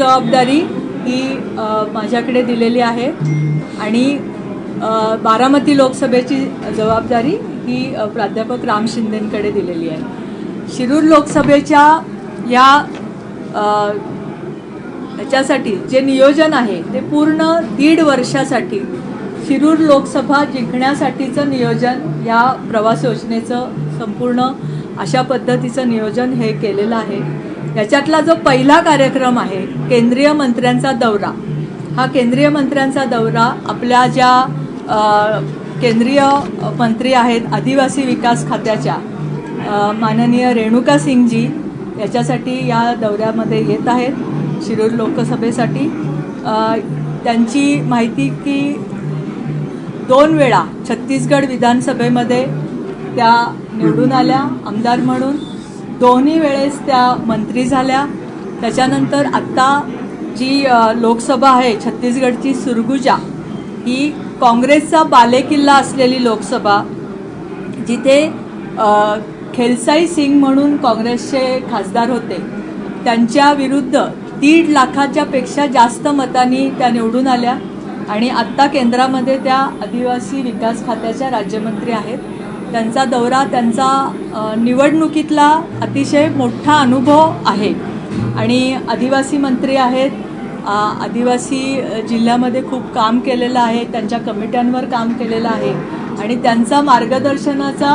जबाबदारी ही माझ्याकडे दिलेली आहे. आणि बारामती लोकसभेची जबाबदारी ही प्राध्यापक राम शिंदेंकडे दिलेली आहे. शिरूर लोकसभेच्या या ह्याच्यासाठी याच्यासाठी जे नियोजन आहे ते पूर्ण दीड वर्षासाठी शिरूर लोकसभा जिंकण्यासाठीचं नियोजन या प्रवास योजनेचं संपूर्ण अशा पद्धतीचं नियोजन हे केलेलं आहे. याच्यातला जो पहिला कार्यक्रम आहे केंद्रीय मंत्र्यांचा दौरा हा केंद्रीय मंत्र्यांचा दौरा आपल्या ज्या केंद्रीय मंत्री आहेत आदिवासी विकास खात्याच्या माननीय रेणुका सिंगजी याच्यासाठी या दौऱ्यामध्ये येत आहेत शिरूर लोकसभेसाठी. त्यांची माहिती की दोन वेळा छत्तीसगड विधानसभेमध्ये त्या निवडून आल्या आमदार म्हणून. दोन्ही वेळेस त्या मंत्री झाल्या. त्याच्यानंतर आत्ता जी लोकसभा आहे छत्तीसगडची सुरगुजा ही काँग्रेसचा बालेकिल्ला असलेली लोकसभा जिथे खेलसाई सिंग म्हणून काँग्रेसचे खासदार होते. त्यांच्या विरुद्ध दीड लाखाच्या पेक्षा जास्त मतांनी त्या निवडून आल्या. आणि आत्ता केंद्रामध्ये त्या आदिवासी विकास खात्याच्या राज्यमंत्री आहेत. त्यांचा दौरा त्यांचा निवडणुकीतला अतिशय मोठा अनुभव आहे. आणि आदिवासी मंत्री आहेत. आदिवासी जिल्ह्यामध्ये खूप काम केलेलं आहे. त्यांच्या कमिट्यांवर काम केलेलं आहे. आणि त्यांचा मार्गदर्शनाचा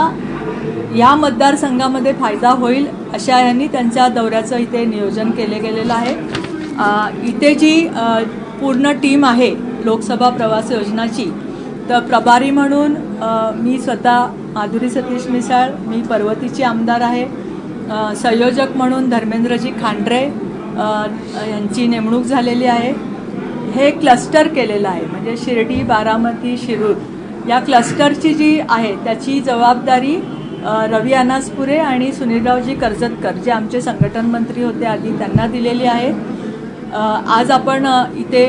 या मतदारसंघामध्ये फायदा होईल अशा यांनी त्यांच्या दौऱ्याचं इथे नियोजन केले गेलेलं आहे. इथे जी पूर्ण टीम आहे लोकसभा प्रवास योजनाची तर प्रभारी म्हणून मी स्वतः माधुरी सतीश मिसाळ मी पर्वतीची आमदार आहे. संयोजक म्हणून धर्मेंद्रजी खांडरे यांची नेमणूक झालेली आहे. हे क्लस्टर केलेलं आहे म्हणजे शिर्डी बारामती शिरूर. या क्लस्टरची जी आहे त्याची जबाबदारी रवी अनासपुरे आणि सुनीलरावजी कर्जतकर जे आमचे संघटन मंत्री होते आधी त्यांना दिलेली आहे. आज आपण इथे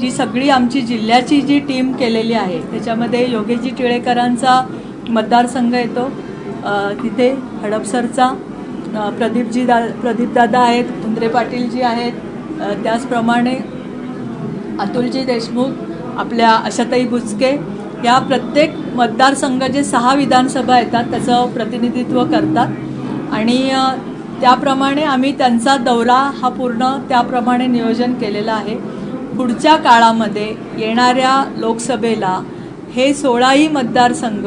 जी सगळी आमची जिल्ह्याची जी टीम केलेली आहे त्याच्यामध्ये योगेशजी टिळेकरांचा मतदारसंघ येतो. तिथे हडपसरचा प्रदीपजी दा प्रदीपदादा आहेत उंद्रे पाटीलजी आहेत. त्याचप्रमाणे अतुलजी देशमुख आपल्या आशाताई बुचके या प्रत्येक मतदारसंघ जे सहा विधानसभा येतात त्याचं प्रतिनिधित्व करतात. आणि त्याप्रमाणे आम्ही त्यांचा दौरा हा पूर्ण त्याप्रमाणे नियोजन केलेलं आहे. पुढच्या काळामध्ये येणाऱ्या लोकसभेला हे सोळाही मतदारसंघ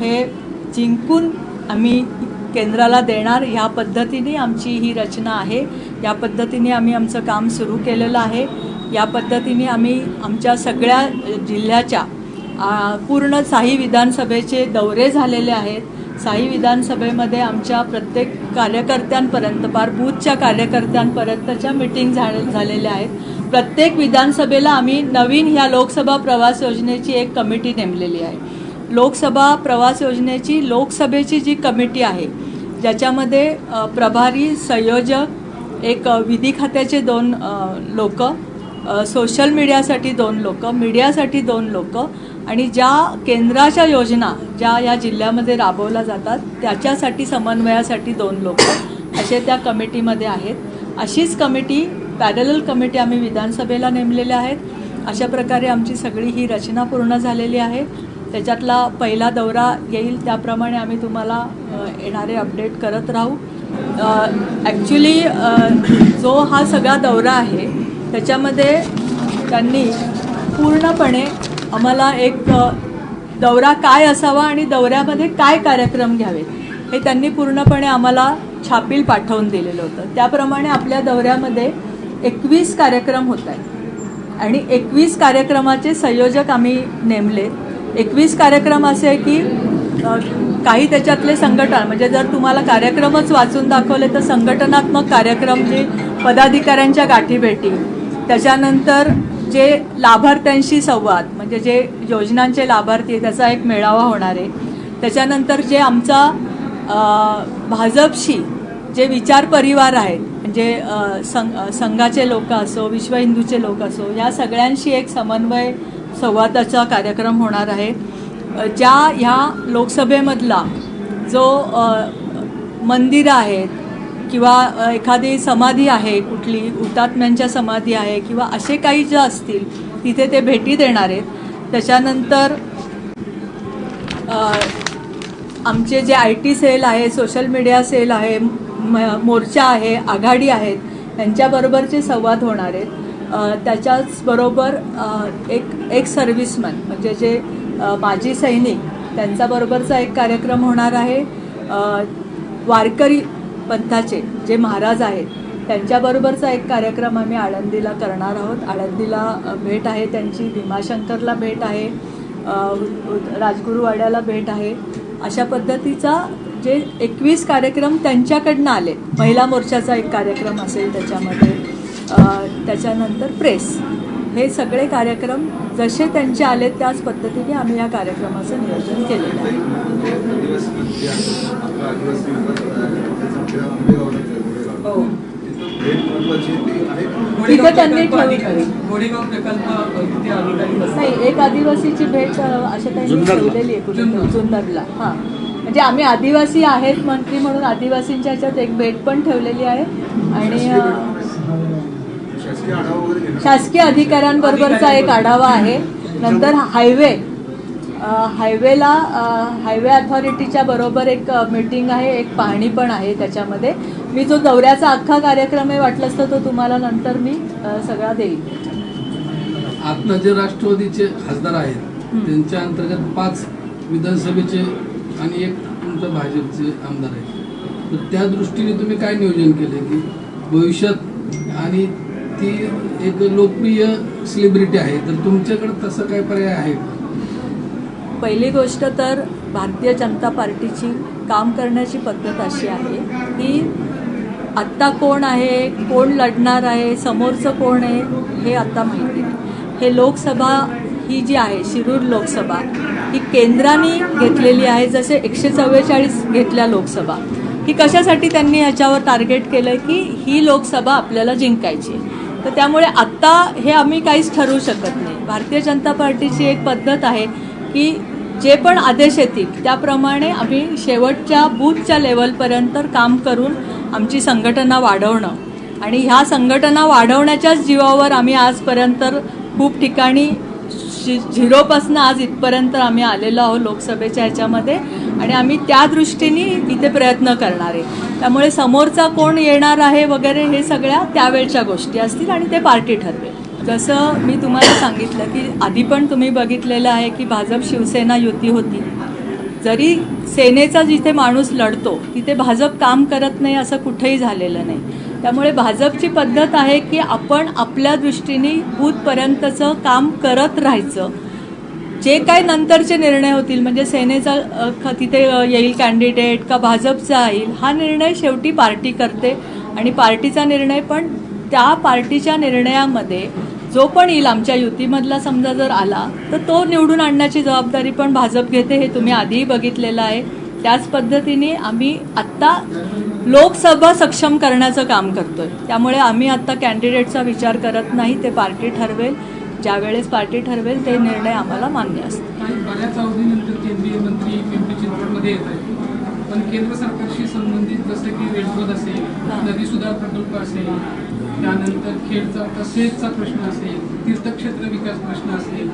हे जिंकून आम्ही केंद्राला देणार. ह्या पद्धतीने आमची ही रचना आहे. या पद्धतीने आम्ही आमचं काम सुरू केलेलं आहे. या पद्धतीने आम्ही आमच्या सगळ्या जिल्ह्याच्या पूर्ण साही विधानसभेचे दौरे झालेले आहेत. साही विधानसभेमध्ये आमच्या प्रत्येक कार्यकर्त्यांपर्यंत पार बूथच्या कार्यकर्त्यांपर्यंतच्या मिटिंग झाले झालेल्या आहेत. प्रत्येक विधानसभेला आम्ही नवीन ह्या लोकसभा प्रवास योजनेची एक कमिटी नेमलेली आहे. लोकसभा प्रवास योजनेची लोकसभेची जी कमिटी आहे ज्याच्यामध्ये प्रभारी संयोजक एक विधी खात्याचे दोन लोक सोशल मीडियासाठी दोन लोक मीडियासाठी दोन लोक आणि ज्या केंद्राच्या योजना ज्या या जिल्ह्यामध्ये राबवल्या जातात त्याच्यासाठी समन्वयासाठी दोन लोक असे त्या कमिटीमध्ये आहेत. अशीच कमिटी पॅरल कमिटी आम्ही विधानसभेला नेमलेल्या आहेत. अशा प्रकारे आमची सगळी ही रचना पूर्ण झालेली आहे. त्याच्यातला पहिला दौरा येईल त्याप्रमाणे आम्ही तुम्हाला येणारे अपडेट करत राहू. ॲक्च्युली जो हा सगळा दौरा आहे त्याच्यामध्ये त्यांनी पूर्णपणे आम्हाला एक दौरा काय असावा आणि दौऱ्यामध्ये काय कार्यक्रम घ्यावेत हे त्यांनी पूर्णपणे आम्हाला छापील पाठवून दिलेलं होतं. त्याप्रमाणे आपल्या दौऱ्यामध्ये एकवीस कार्यक्रम होत आहेत. आणि एकवीस कार्यक्रमाचे संयोजक आम्ही नेमले. एकवीस कार्यक्रम असे आहे की काही त्याच्यातले संघटन म्हणजे जर तुम्हाला कार्यक्रमच वाचून दाखवले तर संघटनात्मक कार्यक्रम जे पदाधिकाऱ्यांच्या गाठीभेटी त्याच्यानंतर जे लाभार्थ्यांशी संवाद म्हणजे जे योजनांचे लाभार्थी आहे त्याचा एक मेळावा होणार आहे. त्याच्यानंतर जे आमचा भाजपशी जे विचार परिवार आहेत म्हणजे संघ संघाचे लोक असो विश्व हिंदूचे लोक असो या सगळ्यांशी एक समन्वय संवादाचा कार्यक्रम होणार आहे. ज्या ह्या लोकसभेमधला जो मंदिरं आहेत किंवा एखादी समाधी आहे कुठली हुतात्म्यांच्या समाधी आहे किंवा असे काही ज्या असतील तिथे ते भेटी देणार आहेत. त्याच्यानंतर आमचे जे आय टी सेल आहे सोशल मीडिया सेल आहे म- मोर्चा आहे आघाडी आहेत त्यांच्याबरोबरचे संवाद होणार आहेत. त्याच्याचबरोबर एक एक सर्व्हिसमन म्हणजे जे माजी सैनिक त्यांच्याबरोबरचा एक कार्यक्रम होणार आहे. वारकरी पंथाचे जे महाराज आहेत त्यांच्याबरोबरचा एक कार्यक्रम आम्ही आळंदीला करणार आहोत. आळंदीला भेट आहे त्यांची भीमाशंकरला भेट आहे राजगुरुवाड्याला भेट आहे. अशा पद्धतीचा जे एकवीस कार्यक्रम त्यांच्याकडनं आले महिला मोर्चाचा एक कार्यक्रम असेल त्याच्यामध्ये. त्याच्यानंतर प्रेस हे सगळे कार्यक्रम जसे त्यांचे आले त्याच पद्धतीने आम्ही या कार्यक्रमाचं नियोजन केलेलं आहे. तिथे त्यांनी बसतात. नाही एक आदिवासीची भेट अशा त्यांनी. ठेवलेली आहे कुठे जुन्नर. जुन्नरला. हां. म्हणजे आम्ही आदिवासी आहेत मंत्री म्हणून आदिवासींच्या ह्याच्यात एक भेट पण ठेवलेली आहे. आणि शासकीय अधिकाऱ्यांबरोबरचा एक आढावा आहे. नंतर हायवे हायवेला हायवे अथॉरिटीच्या बरोबर एक मीटिंग आहे एक पाहणी पण आहे त्याच्यामध्ये. मी जो दौऱ्याचा अख्खा कार्यक्रम आहे वाटलंच तर तो तुम्हाला नंतर मी सगळा देईन आता जे राष्ट्रवादीचे खासदार आहेत. त्यांच्या अंतर्गत पाच विधानसभेचे आणि एक तुमचं भाजपचे आमदार आहेत. तर त्या दृष्टीने तुम्ही काय नियोजन केले की भविष्यात आणि ती एक लोकप्रिय सेलिब्रिटी आहे. तर तुमच्याकडे तसं काय पर्याय आहे? पहिली गोष्ट तर भारतीय जनता पार्टीची काम करण्याची पद्धत अशी आहे की आत्ता कोण आहे कोण लढणार आहे समोरचं कोण आहे हे आत्ता माहिती नाही. हे लोकसभा ही जी आहे शिरूर लोकसभा ही केंद्राने घेतलेली आहे जसे एकशे चव्वेचाळीस घेतल्या लोकसभा. ही कशासाठी त्यांनी ह्याच्यावर टार्गेट केलं की ही लोकसभा आपल्याला जिंकायची आहे. तर त्यामुळे आत्ता हे आम्ही काहीच ठरवू शकत नाही. भारतीय जनता पार्टीची एक पद्धत आहे की जे पण आदेश येतील त्याप्रमाणे आम्ही शेवटच्या बूथच्या लेवलपर्यंत काम करून आमची संघटना वाढवणं. आणि ह्या संघटना वाढवण्याच्याच जीवावर आम्ही आजपर्यंत खूप ठिकाणी शि झिरोपासनं आज इथपर्यंत आम्ही आलेलो आहोत लोकसभेच्या ह्याच्यामध्ये आणि आम्ही त्या दृष्टीने इथे प्रयत्न करणार आहे. त्यामुळे समोरचा कोण येणार आहे वगैरे हे सगळ्या त्यावेळच्या गोष्टी असतील आणि ते पार्टी ठरवेल. जसं मी तुम्हाला सांगितलं की आधी पण तुम्ही बघितलेलं आहे की भाजप शिवसेना युती होती. जरी सेनेचा जिथे माणूस लढतो तिथे भाजप काम करत नाही असं कुठेही झालेलं नाही. त्यामुळे भाजपची पद्धत आहे की आपण आपल्या दृष्टीने बूथपर्यंतचं काम करत राहायचं. जे काही नंतरचे निर्णय होतील म्हणजे सेनेचा ख- तिथे येईल कॅन्डिडेट का भाजपचा येईल हा निर्णय शेवटी पार्टी करते. आणि पार्टीचा निर्णय पण त्या पार्टीच्या निर्णयामध्ये जो पण येईल आमच्या युतीमधला समजा जर आला तर तो निवडून आणण्याची जबाबदारी पण भाजप घेते हे तुम्ही आधीही बघितलेलं आहे. त्याच पद्धतीने आम्ही आत्ता लोकसभा सक्षम करण्याचं काम करतोय. त्यामुळे आम्ही आत्ता कॅन्डिडेटचा विचार करत नाही ते पार्टी ठरवेल. ज्यावेळेस पार्टी ठरवेल ते निर्णय आम्हाला मान्य आहेत. पण केंद्र सरकारशी संबंधित जसं की रेल्वे असेल. नदी सुधार प्रकल्प असेल त्यानंतर खेडचा तसेचचा प्रश्न असेल तीर्थक्षेत्र विकास प्रश्न असेल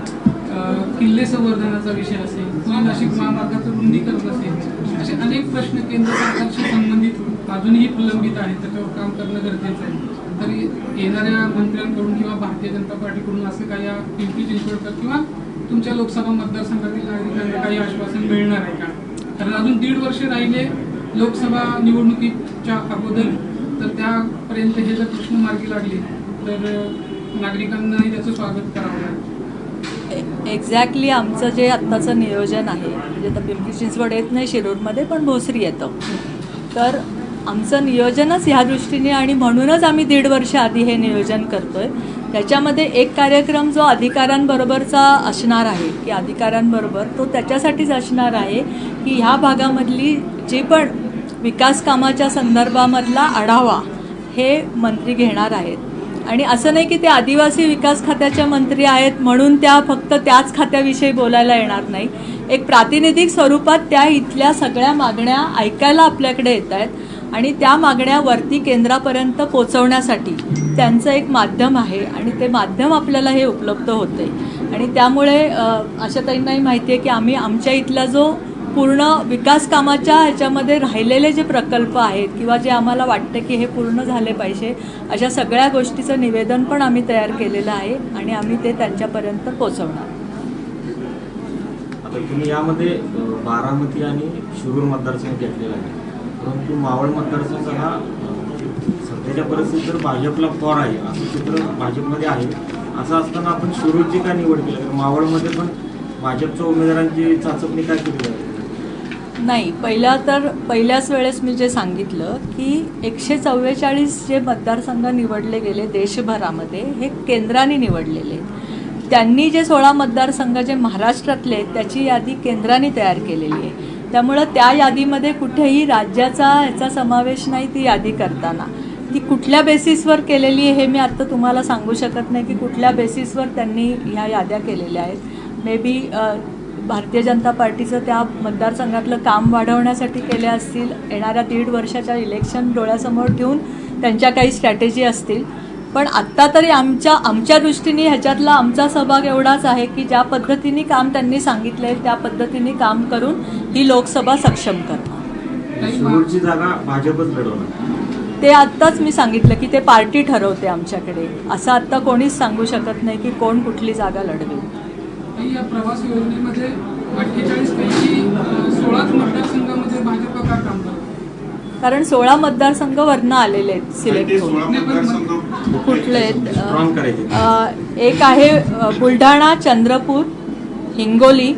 किल्ले संवर्धनाचा विषय असेल किंवा नाशिक महामार्गाचं रुंदीकरण असेल असे अनेक प्रश्न केंद्र सरकारशी संबंधित अजूनही प्रलंबित आहेत त्याच्यावर काम करणं गरजेचं आहे. तरी येणाऱ्या मंत्र्यांकडून किंवा भारतीय जनता पार्टीकडून असं काही या पिंपरी चिंचवडकर किंवा तुमच्या लोकसभा मतदारसंघातील नागरिकांना काही आश्वासन मिळणार आहे का? कारण अजून दीड वर्ष राहिले लोकसभा निवडणुकीच्या अगोदर तर त्या त्यापर्यंत हे जर प्रश्न मार्गी लागले तर नागरिकांनाही त्याचं स्वागत करावं लागेल. एक्झॅक्टली आमचं जे आत्ताचं नियोजन आहे म्हणजे आता पिंपरी चिंचवड येत नाही शिरूरमध्ये पण भोसरी येतं. तर आमचं नियोजनच ह्या दृष्टीने आणि म्हणूनच आम्ही दीड वर्ष आधी हे नियोजन करतोय. त्याच्यामध्ये एक कार्यक्रम जो अधिकाऱ्यांबरोबरचा असणार आहे की अधिकाऱ्यांबरोबर तो त्याच्यासाठीच असणार आहे की ह्या भागामधली जी पण विकास कामाच्या संदर्भामधला आढावा हे मंत्री घेणार आहेत. आणि असं नाही की ते आदिवासी विकास खात्याच्या मंत्री आहेत म्हणून त्या फक्त त्याच खात्याविषयी बोलायला येणार नाही. एक प्रातिनिधिक स्वरूपात त्या इथल्या सगळ्या मागण्या ऐकायला आपल्याकडे येत आहेत आणि त्या मागण्या वरती केंद्रापर्यंत पोचवण्यासाठी त्यांचं एक माध्यम आहे आणि ते माध्यम आपल्याला हे उपलब्ध होते आणि त्यामुळे अशा त्यांनाही माहिती आहे की आम्ही आमच्या इथला जो पूर्ण विकास कामाच्या ह्याच्यामध्ये राहिलेले जे प्रकल्प आहेत किंवा जे आम्हाला वाटतं की हे पूर्ण झाले पाहिजे अशा सगळ्या गोष्टीचं निवेदन पण आम्ही तयार केलेलं आहे आणि आम्ही ते त्यांच्यापर्यंत पोचवणार आता तुम्ही यामध्ये बारामती आणि शिरूर मतदारसंघ घेतलेला आहे. परंतु मावळ मतदारसंघ हा सध्याच्या परिस्थितीत तर भाजपला फॉर आहे असं चित्र भाजपमध्ये आहे. असं असताना आपण शिरूरची का निवड केली? तर मावळमध्ये पण भाजपच्या उमेदवारांची चाचपणी काय केली जाते? नाही पहिला तर पहिल्याच वेळेस मी जे सांगितलं की एकशे चव्वेचाळीस जे मतदारसंघ निवडले गेले देशभरामध्ये हे केंद्राने निवडलेले. त्यांनी जे सोळा मतदारसंघ जे महाराष्ट्रातले त्याची यादी केंद्राने तयार केलेली आहे. त्यामुळं त्या यादीमध्ये कुठेही राज्याचा ह्याचा समावेश नाही ती यादी करताना. ती कुठल्या बेसिसवर केलेली आहे हे मी आत्ता तुम्हाला सांगू शकत नाही की कुठल्या बेसिसवर त्यांनी ह्या याद्या केलेल्या आहेत. मे बी भारतीय जनता पार्टीचं त्या मतदारसंघातलं काम वाढवण्यासाठी केले असतील येणाऱ्या दीड वर्षाच्या इलेक्शन डोळ्यासमोर ठेवून त्यांच्या काही स्ट्रॅटेजी असतील. पण आत्ता तरी आमच्या आमच्या दृष्टीने ह्याच्यातला आमचा सहभाग एवढाच आहे की ज्या पद्धतीने काम त्यांनी सांगितलं आहे त्या पद्धतीने काम करून ही लोकसभा सक्षम करणं शिरूरची जागा भाजपच लढवणार ते आत्ताच मी सांगितलं की ते पार्टी ठरवते आमच्याकडे. असं आत्ता कोणीच सांगू शकत नाही की कोण कुठली जागा लढवेल. ताई, या प्रवास योजनेमध्ये अठ्ठेचाळीस पैकी सोळाच मतदारसंघामध्ये भाजप का काम करते कारण सोळा मतदारसंघ वरनं आलेले आहेत सिलेक्ट होऊन. कुठले आहेत? एक आहे बुलढाणा चंद्रपूर हिंगोली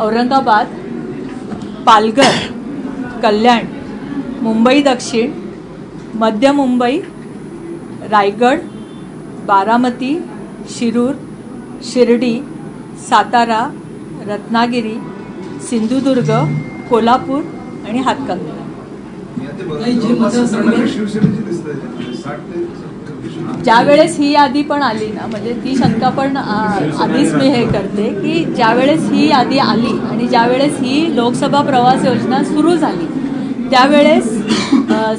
औरंगाबाद पालघर कल्याण मुंबई दक्षिण मध्य मुंबई रायगड बारामती शिरूर शिर्डी सातारा रत्नागिरी सिंधुदुर्ग कोल्हापूर आणि सत्तर. ज्यावेळेस ही यादी पण आली ना म्हणजे ती शंका पण आधीच मी हे करते की ज्यावेळेस ही यादी आली आणि ज्यावेळेस ही लोकसभा प्रवास योजना सुरू झाली त्यावेळेस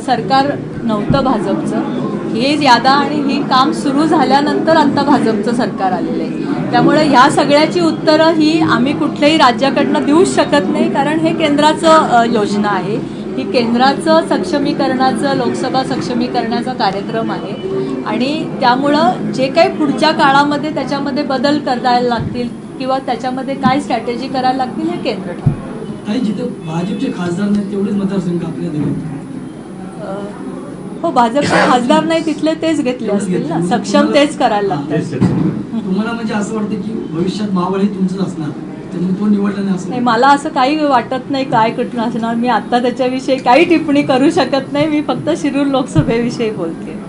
सरकार नव्हतं भाजपचं. ही यादा आणि ही काम सुरू झाल्यानंतर आता भाजपचं सरकार आलेलं आहे. त्यामुळे ह्या सगळ्याची उत्तरं ही आम्ही कुठल्याही राज्याकडनं देऊच शकत नाही कारण हे केंद्राचं योजना आहे. ही केंद्राचं सक्षमीकरणाचं लोकसभा सक्षमीकरणाचा कार्यक्रम आहे. आणि त्यामुळं जे काही पुढच्या काळामध्ये त्याच्यामध्ये बदल करायला लागतील किंवा त्याच्यामध्ये काय स्ट्रॅटेजी करायला लागतील हे केंद्र ठरवतं. भाजपचे खासदार नाहीत तेवढेच मतदारसंघ आपल्या हो भाजपचे खासदार नाही तिथले तेच घेतले असतील ना. सक्षम तेच करायला लागतात. तुम्हाला म्हणजे असं वाटतं की भविष्यात मावळ हे तुमचंच असणार? त्यामुळे तो निवडला नाही असं नाही मला असं काही वाटत नाही काय कुठलं असणार. मी आत्ता त्याच्याविषयी काही टिप्पणी करू शकत नाही. मी फक्त शिरूर लोकसभेविषयी बोलते.